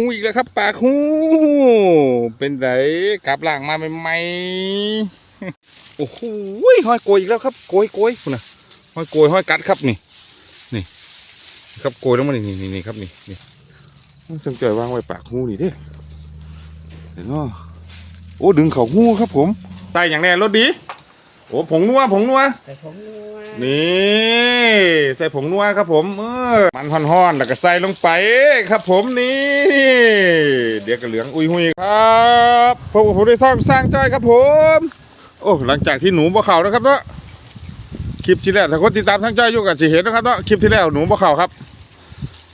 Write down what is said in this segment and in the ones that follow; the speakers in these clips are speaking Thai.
หูอีกแล้วครับ ปากหูเป็นไดกลับล่างมาใหม่ๆโอ้โหห้อยโกยอีกแล้วครับโกยโกยคุณนะห้อยโกยห้อยกัดครับนี่นี่ ครับโกยลงมานี่นี่นี่ครับนี่นี่สังเกตวางไว้ปากหูนี่เด้เห็นบ่โอ้ดึงเขาหูครับผมใส่อย่างแน่รถดี โอ้ผงนัวผงนัวใส่ผงนัว นี่ใส่ผงนัวครับผมเออมันห่อนๆแล้วก็ใส่ลงไปครับผมนี่ เดี๋ยวก็เหลืองอุ้ยหุยครับพวกผมได้สร้างสร้างจ้อยครับผม โอ้หลังจากที่หนูบ่เข่านะครับเนาะคลิปที่แล้วถ้าคนติดตามทั้งจ้อยอยู่กับสิเห็นนะครับเนาะคลิปที่แล้วหนูบ่เข่าครับ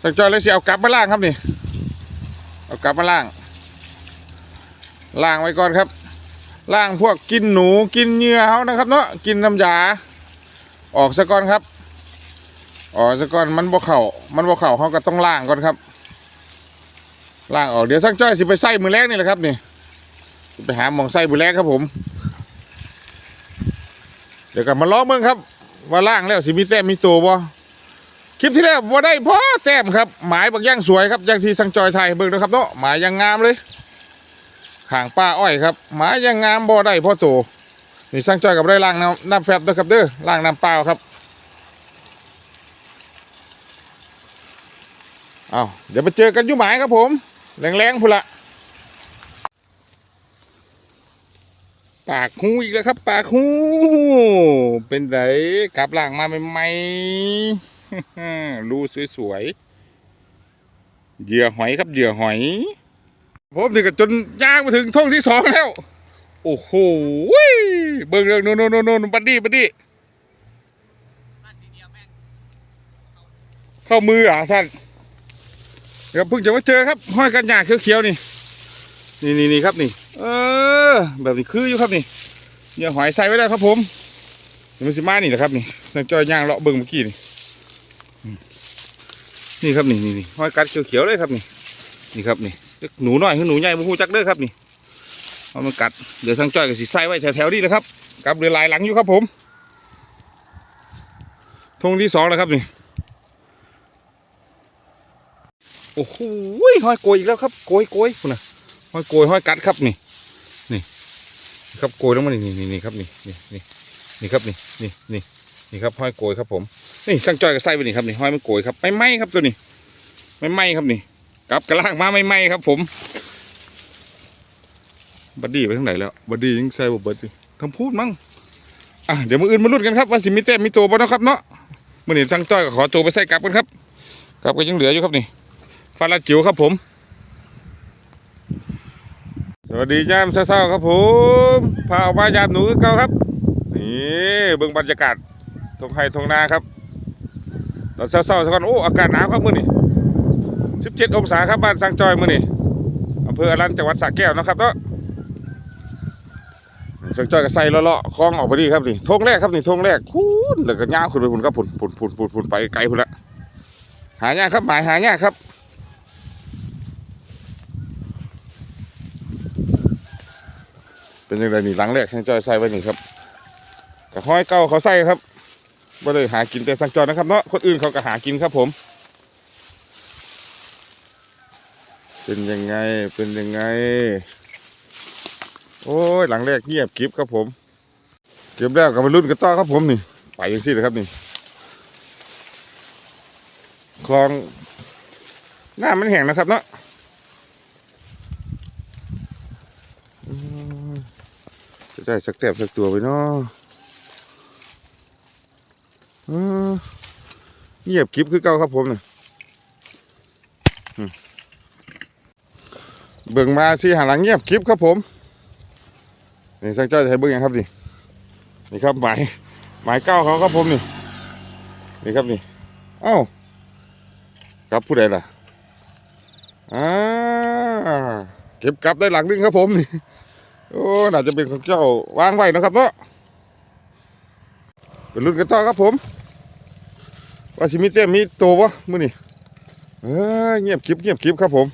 ทั้งจ้อยเลยสิเอากลับมาล่างครับนี่เอากลับมาล่าง ล่างไว้ก่อนครับล่างพวกกินหนูกินเหยื่อเขานะครับเนาะกินน้ำยา ออกซะก่อนครับ ออกซะก่อนมันบ่เข่ามันบ่เข่าเขาก็ต้องล่างก่อนครับล่างออกเดี๋ยวสักจ้อยสิไปใส่มือแรกนี่แหละครับนี่ไปหาหมองใส่มือแรกครับผม เดี๋ยวกลับมาล้อเมืองครับว่าล่างแล้วสิมีแต้มมีโตบ่คลิปที่แล้วบ่ได้พ่อแต้มครับ หมายบางอย่างสวยครับอย่างที่สังจอยไทยเบิ่งนะครับเนาะหมายยังงามเลยข้างป้าอ้อยครับ หมายยังงามบ่ได้พ่อโต นี่สร้างจอยกับได้ล้างน้ำน้ำแฟบด้วยครับเด้อล้างน้ำเปล่าครับเอาเดี๋ยวมาเจอกันยุ่หมายครับผม แรงๆพุ่นละปากหูอีกแล้วครับ ปากหูเป็นไดกลับล่างมาใหม่ๆรูสวยๆเหยื่อหอยครับเหยื่อหอย ผมถึงกับจนย่างมาถึงท่องที่สองแล้ว โอ้โหเบิ่งเรื่องโน่นโน่นโน่นนบัดดี้บัดดี้เข้ามืออะท่านเดี๋ยวเพิ่งจะมาเจอครับห้อยกันหยาเขียวๆนี่นี่นี่นี่ครับนี่ เออ แบบนี้คืออยู่ครับนี่อย่าหอยใส่ไว้ได้ครับผมเดี๋ยวมันสิมานี่แหะครับนี่สังจอยย่างเลาะเบิ่งเมื่อกี้นี่นี่ครับนี่นี่ห้อยกัดเขียวๆเลยครับนี่นี่ครับนี่หนูน้อยคือหนูใหญ่บ่ฮู้จักเด้อครับนี่ เอามันกัดเดี๋ยวทางจ้อยก็สิใส่ไว้แถวๆนี้นะครับกับเรือลายหลังอยู่ครับผมธงที่สองแล้วครับนี่โอ้โหห้อยโกยอีกแล้วครับโกยโกยคุณน่ะห้อยโกยห้อยกัดครับนี่นี่ครับโกยลงมานี่นี่นี่ครับนี่นี่นี่นี่ครับนี่นี่นี่นี่ครับห้อยโกยครับผมนี่ช่างจ้อยก็ใส่ไปนี่ครับนี่ห้อยมันโกยครับไม่ไหมครับตัวนี้ ไม่ไหมครับนี่กลับกระล่างมาไม่ไหมครับ ผม บัดดี้ไปทางไหนแล้วบัดดี้ยังใส่บเบิดสิคำพูดมั้งอะเดี๋ยวมืออื่นมาลุ้นกันครับว่าสิมีแต้มมีตัวบ่เนาะครับเนาะมื่อนี้สั่งจ้อยก็ขอตัวไปใส่กลับกันครับกลับก็ยังเหลืออยู่ครับนี่ฟาลาจิ๋วครับผม สวัสดียามเช้าๆครับผมพาออกมายามหนูเก่าครับนี่เบิ่งบรรยากาศทงไฮทงนาครับ ตอนเช้าๆสักก่อนโอ้อากาศหนาวครับมื้อนี้17 องศาครับบ้านสังจอยมื้อนี้อำเภออรัญจังหวัดสระแก้วนะครับเนาะ สังจอยกับใส่เลาะๆคล้องออกไปดีครับนี่ทงแรกครับนี่ทงแรกพูนแล้วก็ย่างขึ้นไปพุ่นครับพุ่นพุ่นพุ่นพุ่นพุ่นไปไกลพุ่นละหายากครับหมายหายากครับเป็นยังไงนี่หลังแรกสังจอยใส่ไว้นี่ครับกับห้อยเก้าเขาใส่ครับบ่ได้หากินแต่สังจอยนะครับเนาะคนอื่นเขาก็หากินครับผม เป็นยังไงเป็นยังไง โอ้ยหลังแรกเงียบกริบครับผม เก็บแล้วก็มาลุ้นกันต่อครับผมนี่ ไปยังซี่เลยครับนี่คลองหน้ามันแห้งนะครับเนาะจะได้สักแต้มสักตัวไปเนาะเงียบกริบคือเก่าครับผมนี่เบิ่งมาสิหาหลังเงียบกริบครับผม นี่ช่างเจ้าจะให้เบิ้งยังครับนี่นี่ครับหมายหมายเก้าเขาครับผมนี่นี่ครับนี่เอ้ากับผู้ใดล่ะอ่าเก็บกลับได้หลังนึงครับผมนี่โอ้น่าจะเป็นของเจ้าวางไว้นะครับเนาะเป็นรุ่นกันต่อครับผมว่าสิมีเต้มมีโตวะมื้อนี่เอ้ยเงียบคลิปเงียบคลิปครับผม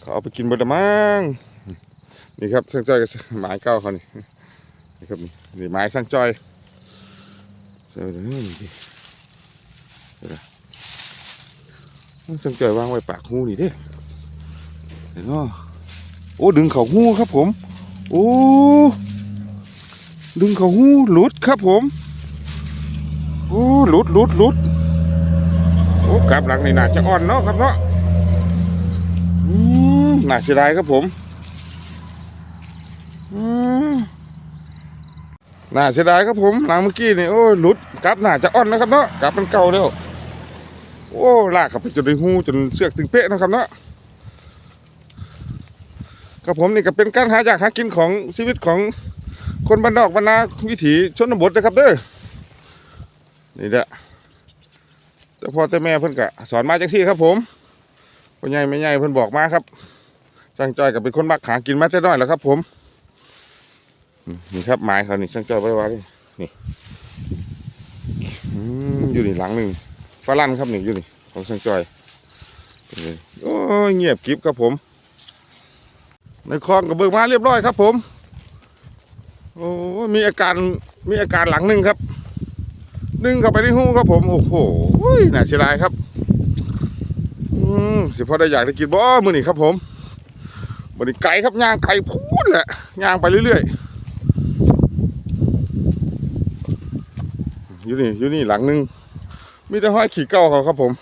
เขาเอาไปกินบดมั้ง นี่ครับช่างจ้อยกับหมายเก้าเขานี่นี่ครับนี่นี่หมายช่างจ้อยส่ไปเลยนี่ดิเดี๋ยวนะช่างจ้อยวางไว้ปากหูนี่เด้เห็นบ่โอ้ดึงเขาหูครับผม โอ้ดึงเขาหูหลุดครับผม โอ้หลุดหลุดหลุดโอ้กลับหลังนี่น่าจะอ่อนเนาะครับเนาะอืมน่าเสียดายครับผม น่าเสียดายครับผมหลังเมื่อกี้นี่โอ้หลุดกลับหน่าจะอ่อนนะครับเนาะกลับเป็นเก่าแล้วโอ้ลากเข้าไปจนในหูจนเสือกถึงเป๊ะนะครับเนาะครับผมนี่ก็เป็นการหาอยากหากินของชีวิตของคนบ้านนอกบ้านนาวิถีชนบทนะครับเด้อนี่แหละแต่พ่อแต่แม่เพิ่อนก็สอนมาจังซี่ครับผมพ่อใหญ่แม่ใหญ่เพิ่อนบอกมาครับช่างจอยก็เป็นคนมักหากินมาแต่น้อยแหล้วครับผม นี่ครับไม้เขานี่ช่างจ้อยไว้ไว้นี่อืมอยู่นี่หลังหนึ่งฝรั่งครับนี่อยู่นี่ของช่างจ้อยโอ้ยเงียบกริบครับผม ในคลองก็เบิกมาเรียบร้อยครับ ผมโอ้มีอาการมีอาการหลังหนึ่งครับดึงเข้าไปในหูครับผมโอ้โหน่าเสียดายครับอืมสิพอได้อยากได้กินบ่มือนี้ครับผมมื้อนี้ไก่ครับย่างไก่พูดแหละย่างไปเรื่อยๆ อยู่นี่อยู่นี่หลังหนึง มีแต่ห้อยขี่เก้าเขาครับผม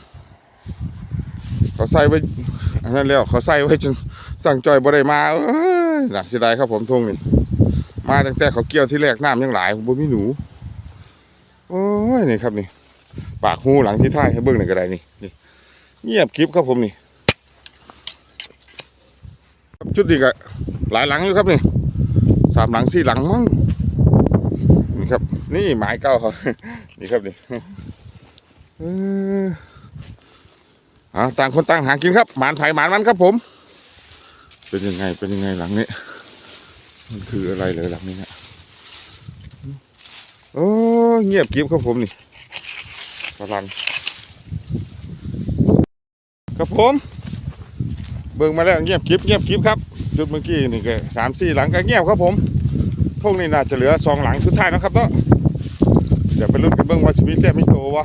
เขาใส่ไว้อันนั้นแล้วเขาใส่ไว้จนสั่งจอยบ่ได้มาเอ้ยน่าเสียดายครับผมทงนี่มาตั้งแต่เขาเกี่ยวที่แรกน้ำยังหลายผมบ่มีหนูโอ้ยนี่ครับนี่ ปากหูหลังที่ท้ายให้เบิ้งหน่อยก็ได้นี่นี่เงียบคลิปครับผมนี่ชุดนี้ก็หลายหลังอยู่ครับนี่สามหลังสี่หลังมั้งนี่ครับ นี่หมายเก้าเขา นี่ครับนี่เอออ่าต่างคนต่างหากินครับ หมานไผ่หมานมันครับผม เป็นยังไงเป็นยังไงหลังนี้ มันคืออะไรเลยหลังนี้เนี่ยโอ้เงียบกิบครับผมนี่ฝรั่งครับผม เบิ่งมาแล้วเงียบกิบเงียบกิบครับจุดเมื่อกี้นี่ก็สามสี่หลังก็เงียบครับผมพวกนี้น่าจะเหลือสองหลังสุดท้ายนะครับเนาะ เดี๋ยวไปลุ้นกันเบิ่งว่าชีวิตแต้มไม่โตวะ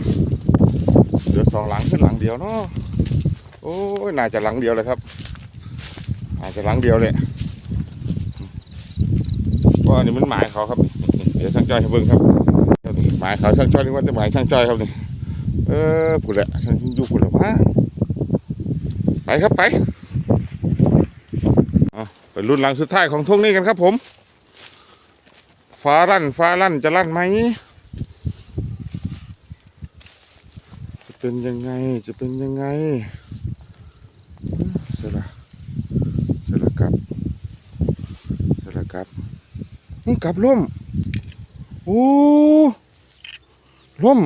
เหลือสองหลังขึ้นหลังเดียวเนาะโอ้ยน่าจะหลังเดียวเลยครับอาจจะหลังเดียวเลยเพราะอันนี้มันหมายเขาครับ เดี๋ยวช่างจ้อยให้เบิ่งครับหมายเขาช่างจ้อยนึกว่าจะหมายช่างจ้อยครับนี่เออผุดแหละช่างยู่ผุดแหละวะไปครับไปไปรุ่นหลังสุดท้ายของทุ่งนี้กันครับผมฟ้าลั่นฟ้าลั่นจะลั่นไหม จะ เป็นยังไงจะเป็นยังไงเสร็จละเสร็จละครับเสร็จละครับมึงกลับล่มโอ้ล่ม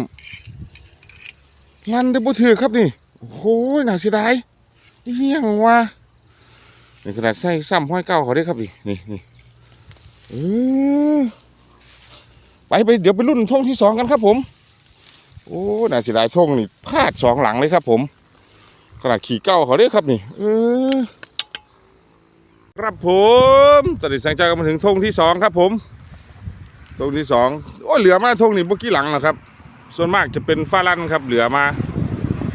ลันได้บ่ถือครับนี่โอ้โหน่าเสียดายเฮี้ยงว่ะนี่ขนาดใส่ซ้ำห้อยเก้าเขาได้ครับนี่นี่นี่เออไปไปเดี๋ยวไปรุ่นท่งที่สองกันครับผม โอ้น่าเสียดายท่งนี่พลาดสองหลังเลยครับ ผมขนาดขี่เก้าเขาได้ครับนี่ เออครับผมตอนนี้แสงใจก็มาถึงธงที่สองครับ ผมธงที่สองโอ้เหลือมาธงนี่เมื่อกี้หลังนะครับ ส่วนมากจะเป็นฟ้าลั่นครับ เหลือมา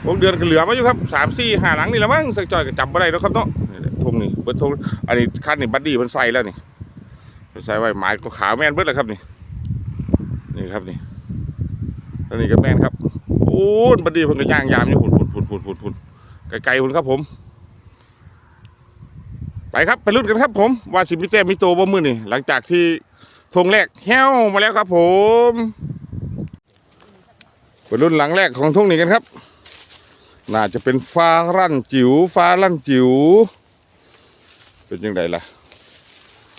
หกเดือนก็เหลือมาอยู่ครับสามสี่ห้าหลังนี่แหละมั้งแสงจอยก็จำไม่ได้แล้วครับเนาะนี่แหละธงนี่เบิดธงอันนี้คันนี่บัดดี้มันใส่แล้วนี่เพิ่นใส่ไว้ไม้ก็ขาวแม่นเบิดเลยครับนี่นี่ครับนี่ ตัวนี้ก็แม่นครับโอ้ยบัดดี้เพิ่นก็ย่างยามอยู่พุ่นพุ่นพุ่นพุ่นพุ่นพุ่นไกลๆพุ่นครับผม ไปครับไปรุ่นกันครับ ผมว่าสิมิเต้มิโตบ่มือนี่หลังจากที่ธงแรกแห้วมาแล้วครับ ผมไปรุ่นหลังแรกของธงนี้กันครับ น่าจะเป็นฟ้ารั่นจิ๋วฟ้ารั่นจิ๋วเป็นยังไงล่ะ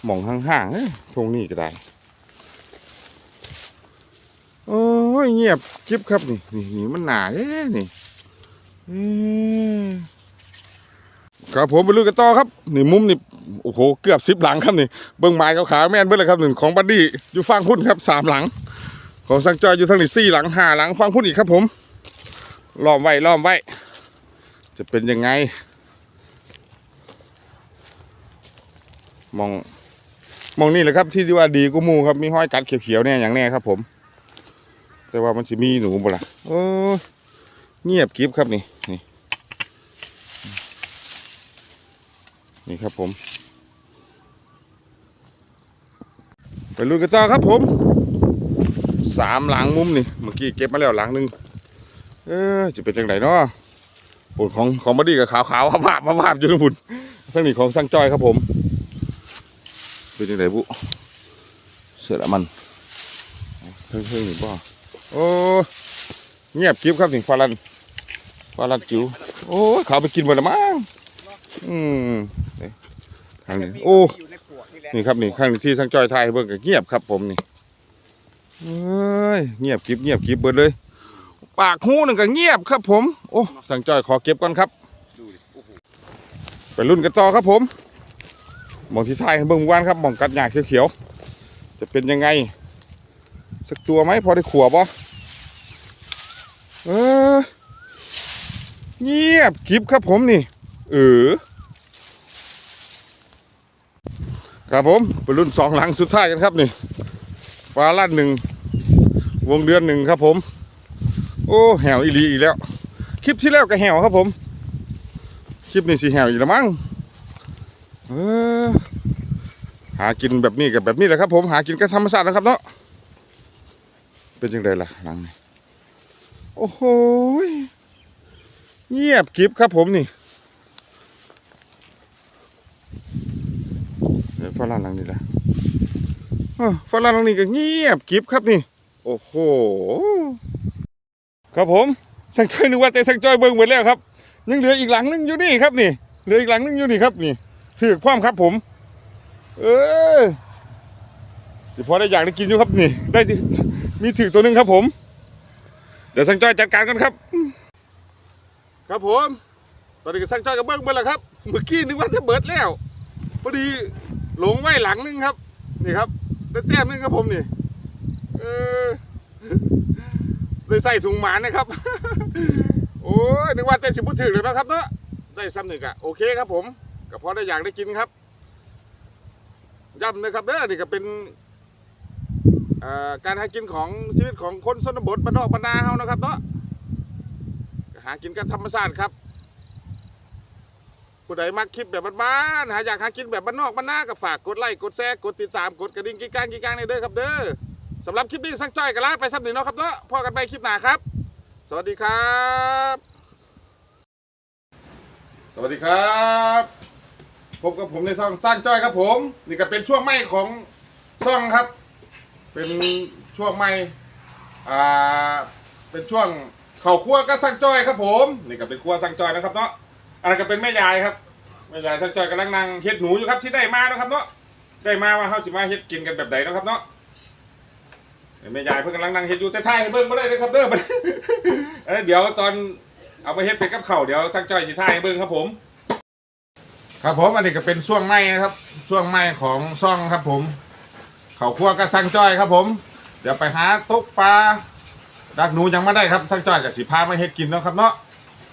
มองห่างๆเอ้ยธงนี้ก็ได้โอ้ ยเงียบคลิปครับนี่นี่นี่มันหนาเด้นี่เอ้ยครับผมไปลุยกันต่อครับ นี่มุมนี่โอ้โหเกือบสิบหลังครับนี่เบิ้งไม้ขาวๆแม่นเบิ้งเลยครับหนึ่งของบัดดี้อยู่ฟังพุ่นครับสามหลัง ของสังจอยอยู่ทางนี้สี่หลังห้าหลังฟังพุ่นอีกครับผมล้อมไว้ล้อมไว้ จะเป็นยังไง มองมองนี่แหละครับที่ที่ว่าดีกูมูครับมีห้อยกัดเขียวๆเนี่ยอย่างแน่ครับผม แต่ว่ามันจะมีหนูบ่ล่ะโอ้เงียบกริบครับนี่นี่ นี่ครับผม ไปลุยกันต่อครับผมสามหลังมุมนี่เมื่อกี้เก็บมาแล้วหลังหนึ่งเออจะเป็นจังไดเนาะปุ่นของของบอดี้กับขาวขาวภาพภาพภาพอยู่ทั้งปุ่นทั้งนี้ของสร้างจอยครับผม เป็นจังไดบุเสือละมันเพิ่งเพิ่งนี่บ่ โอ้เงียบกริบครับนี่ฟาลันฟาลันจิ๋วโอ้เขาไปกินหมดและมั้งอืมนี่ทางนี้โอ้นี่ครับนี่ข้างที่ช่างจอยไทยเบิ่งก็เงียบครับผมนี่เอ้ยเงียบกิบเงียบกิบเบิดเลย ปากหูหนึ่งก็เงียบครับผม โอ้สั่งจอยขอเก็บก่อนครับไปรุ่นกันต่อครับผมมองที่ชายเบิ่งเมื่อวานครับมองกัดหยาเขียวๆจะเป็นยังไง สักตัวไหมพอได้ขวบ่เออ เงียบกิบครับผมนี่ เออ ครับผมไปรุ่นสองหลังสุดท้ายกันครับนี่ฟ้าลั่นหนึ่งวงเดือนหนึ่งครับผม โอ้แหวอีลีอีกแล้ว คลิปที่แล้วก็แหวครับผม คลิปนี้สีแหวอีกแล้วมั้งเออหากินแบบนี้กับแบบนี้แหละครับผมหากินกับธรรมชาตินะครับเนาะ เป็นยังไงล่ะหลังนี้โอ้โหเงียบกิบครับผมนี่เดี๋ยวฝรั่งหลังนี้ละฝรั่งหลังนี้ก็เงียบกิบครับนี่ โอ้โหครับผมสังจอยนึกว่าแต่สังจอยเบิ่งหมดแล้วครับ ยังเหลืออีกหลังนึงอยู่นี่ครับนี่เหลืออีกหลังนึงอยู่นี่ครับนี่ถือกพร้อมครับผม เออสิพอได้อยากได้กินอยู่ครับนี่ ได้สิ มีถือตัวหนึงครับผม เดี๋ยวสังจ้อยจัดการกันครับ ครับผม ตอนนี้ก็สังจ้อยกับเบิ้งเบิ้งแล้วครับ เมื่อกี้นึกว่าจะเบิดแล้วพอดีหลงไว้หลังนึงครับ นี่ครับได้แต้มนึงครับผมนี่ เออได้ใส่ถุงหมานะครับ โอ้ยนึกว่าจะสิบุถึงเลยนะครับเนาะได้ซ้ำหนึ่งอะโอเคครับผมก็พอได้อยากได้กินครับย้ำนะครับเด้อนี่ก็เป็น การหากินของชีวิตของคนชนบทบ้านนอกบ้านนาเฮานะครับเนาะหากินกันธรรมชาติครับผู้ใดมักคลิปแบบบ้านๆหาอยากหากินแบบบ้านนอกบ้านนาก็ฝากกดไลค์กดแชร์กดติดตามกดกระดิ่งกิ๊กก้างกิ๊กก้างในเด้อครับเด้อสำหรับคลิปนี้สักจ้อยกันลาไปซ้ำหนึ่งเนาะครับเนาะพอกันไปคลิปหน้าครับ สวัสดีครับ สวัสดีครับพบกับผมในช่องสร้างจ้อยครับผม นี่ก็เป็นช่วงใหม่ของช่องครับ เป็นช่วงใหม่อ่าเป็นช่วงเข่าคั่วก็สร้างจ้อยครับผมนี่ก็เป็นครัวสร้างจ้อยนะครับเนาะอันนั้นก็เป็นแม่ยายครับแม่ยายสร้างจ้อยกำลังนั่งเฮ็ดหนูอยู่ครับที่ได้มานะครับเนาะได้มาว่าเฮาสิมาเฮ็ดกินกันแบบไหนนะครับเนาะแม่ยายเพิ่งกำลังนั่งเฮ็ดอยู่แต่ท้ายให้เบิ่งบ่ได้เลยครับเด้อเดี๋ยวตอนเอาไปเฮ็ดเป็นกับเข้าเดี๋ยวสักจ้อยสิท่ายให้เบิ่งครับผมครับผมอันนี้ก็เป็นช่วงไม้นะครับช่วงไม้ของซ่องครับผม ข้าวคั่วกับสังจ้อยครับผม เดี๋ยวไปหาตกปลาดักหนูยังไม่ได้ครับสังจ้อยกับสิพามาเฮ็ดกินเนาะครับเนาะ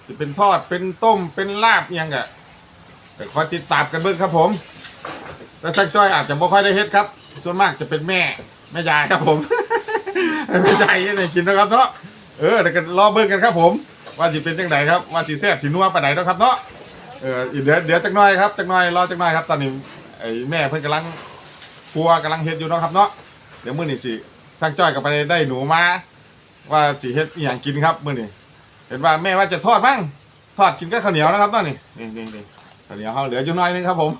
สิเป็นทอดเป็นต้มเป็นลาบยังกะแต่คอยติดตามกันเบิ่งครับผมแต่สังจ้อยอาจจะไม่ค่อยได้เฮ็ดครับ ส่วนมากจะเป็นแม่แม่ยายครับผมแม่ยายเนี่ยกินนะครับเนาะเออเดี๋ยวกันรอเบิ่งกันครับผม ว่าสิเป็นจังไดครับว่าสิแซ่บสินัวปานไหนเนาะครับเนาะเออเดี๋ยวเดี๋ยวจักหน่อยครับจักหน่อยรอจักหน่อยครับตอนนี้ไอ้แม่เพิ่นกำลัง ครัวกำลังเฮ็ดอยู่เนาะครับเนาะเดี๋ยวมื้อนี้สิช่างจ้อยกับไปได้หนูมาว่าสิเฮ็ดอีหยังกินครับมื้อนี้เห็นว่าแม่ว่าจะทอดมั้งทอดกินกับข้าวเหนียวนะครับเนาะนี่นี่นี่นี่ข้าวเหนียวเฮาเหลืออยู่หน่อยนึงครับผม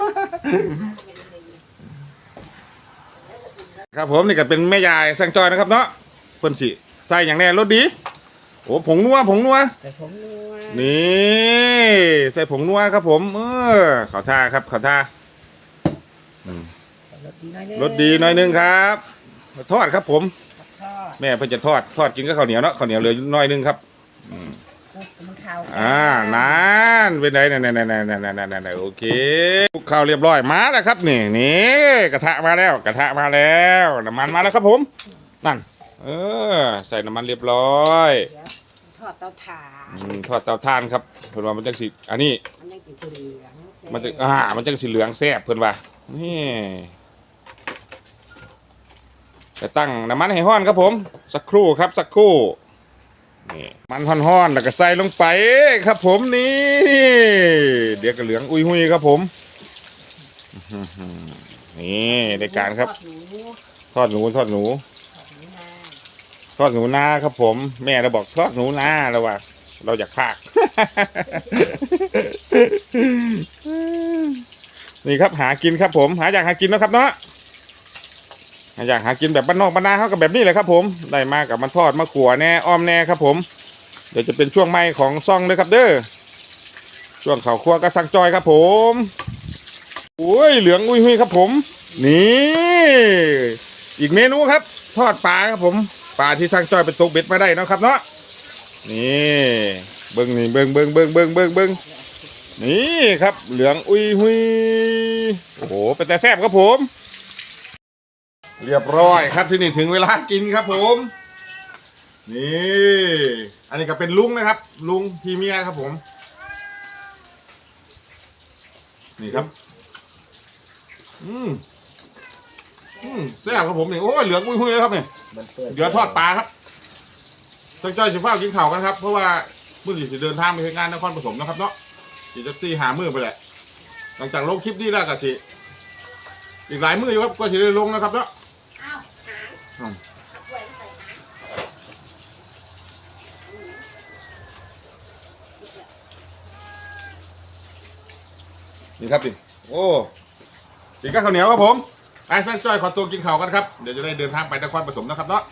ครับผมนี่ก็เป็นแม่ยายช่างจ้อยนะครับเนาะเพิ่นสิใส่อย่างแน่รสดี โอ้ผงนัวผงนัว แต่ผมนัวนี่ใส่ผงนัวครับผม เออขอท่าครับขอท่าอืม รสดีหน้อยนึงรสดีหน่อยหนึงครับทอดครับผมทอดแม่เพิ่นจะทอดทอดกินกับข้าวเหนียวเนาะข้าวเหนียวเหลืออยู่หน่อยหนึงครับอืมมันขาวอ่านานเป็นไงนั่นนั่นนั่นนั่นนั่นนั่นนั่นโอเคคลุกข้าวเรียบร้อยมาแล้วครับนี่นี่กระทะมาแล้ว กระทะมาแล้วน้ำมันมาแล้วครับผมนั่นเออ ใส่น้ำมันเรียบร้อยทอดเตาถ่านอืมทอดเตาถ่านครับเพิ่นว่ามันจังสิอันนี้มันยังติดเหลืองมันจะอ่ามันจังสีเหลืองแซ่บเพิ่นว่านี่ จะตั้งน้ำมันให้ห้อนครับผม สักครู่ครับสักครู่นี่มันห้อนๆแล้วก็ใส่ลงไปครับผมนี่เดี๋ยวก็เหลืองอุ้ยหุยครับผมนี่ได้การครับทอดหนูทอดหนูทอดหนูทอดหนูนาครับผม แม่เราบอกทอดหนูนาแล้วว่า เราอยากพากนี่ครับหากินครับผม หาอยากหากินนะครับเนาะ อยากหากินแบบบ้านนอกบ้านนาเขากับแบบนี้เลยครับ ผมได้มากับมาทอดมาขัวแน่อ้อมแน่ครับ ผม เดี๋ยวจะเป็นช่วงใหม่ของซ่องเลยครับเด้อช่วงข่าวครัวก็สั่งจอยครับ ผมโอ้ยเหลืองอุ้ยหุยครับ ผม นี่อีกเมนูครับ ทอดปลาครับผมปลาที่สั่งจอยเป็นตกเบ็ดมาได้นะครับเนาะนี่เบิ้งนี่เบิ้งเบิ้งเบิ้งเบิ้งเบิ้งเบิ้งนี่ครับ เหลืองอุ้ยหุยโอ้โหเป็นแต่แซ่บครับผม เรียบร้อยครับที่นี่ถึงเวลากินครับผม นี่อันนี้ก็เป็นลุงนะครับ ลุงพีเมียครับผม นี่ครับ อืมอืมแซ่บครับผมนี่โอ้ยเหลืองอุ้ยหุยเลยครับเนี่ยมันเปื้อนเดี๋ยวทอดปลาครับจ้อยจ้อยสิฟ้าวกินข้าวกันครับ เพราะว่ามื่อสิเดินทางไปทำงานนครปฐมนะครับเนาะสิจะซี่หามือไปแหละ หลังจากลงคลิปนี้แล้วก็สิอีกหลายมืออยู่ครับก็สิได้ลงนะครับเนาะ นี่ครับดิโอ้กินกับข้าวเหนียวครับผม ไอ้สั้นจ้อยขอตัวกินข้าวกันครับ เดี๋ยวจะได้เดินทางไปนครปฐมนะครับเนาะ